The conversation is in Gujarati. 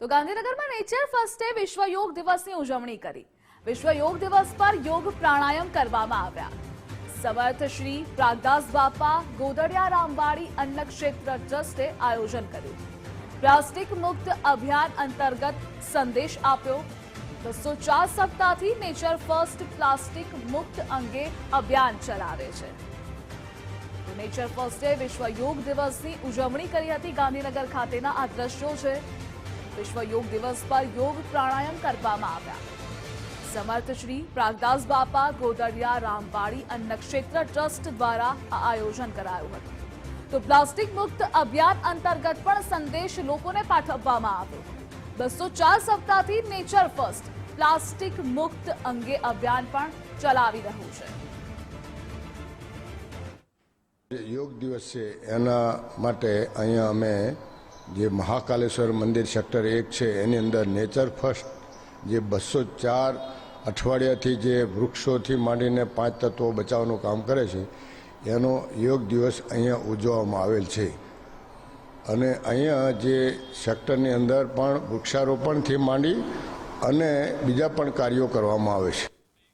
તો ગાંધીનગરમાં નેચર ફર્સ્ટે વિશ્વ યોગ દિવસની ઉજવણી કરી. વિશ્વ યોગ દિવસ પર યોગ પ્રાણાયામ કરવામાં આવ્યા. સમર્થ શ્રી પ્રાગદાસ બાપા ગોદડિયા રામવાડી અન્નક્ષેત્ર ટ્રસ્ટે આયોજન કર્યું. પ્લાસ્ટિક મુક્ત અભિયાન અંતર્ગત સંદેશ આપ્યો. બસો ચાર સપ્તાહથી નેચર ફર્સ્ટ પ્લાસ્ટિક મુક્ત અંગે અભિયાન ચલાવે છે. નેચર ફર્સ્ટે વિશ્વ યોગ દિવસની ઉજવણી કરી હતી ગાંધીનગર ખાતેના આ દ્રશ્યો છે. વિશ્વ યોગ દિવસ પર યોગ પ્રાણાયામ કરવામાં આવ્યા. સમર્થ શ્રી પ્રાગદાસ બાપા, ગોદરિયા, રામવાડી અન્નક્ષેત્ર ટ્રસ્ટ દ્વારા આ આયોજન કરાયું હતું. તો પ્લાસ્ટિક મુક્ત અભિયાન અંતર્ગત પણ સંદેશ લોકોને પાઠવવામાં આવ્યો. બસો ચાર સપ્તાહથી નેચર ફર્સ્ટ પ્લાસ્ટિક મુક્ત અંગે અભિયાન પણ ચલાવી રહ્યું છે. યોગ દિવસ છે. એના માટે અહીંયા અમે જે મહાકાલેશ્વર મંદિર સેક્ટર એક છે, એની અંદર નેચર ફર્સ્ટ, જે બસો ચાર અઠવાડિયાથી જે વૃક્ષોથી માંડીને પાંચ તત્વો બચાવવાનું કામ કરે છે, એનો યોગ દિવસ અહીંયા ઉજવવામાં આવેલ છે. અને અહીંયા જે સેક્ટરની અંદર પણ વૃક્ષારોપણથી માંડી અને બીજા પણ કાર્યો કરવામાં આવે છે.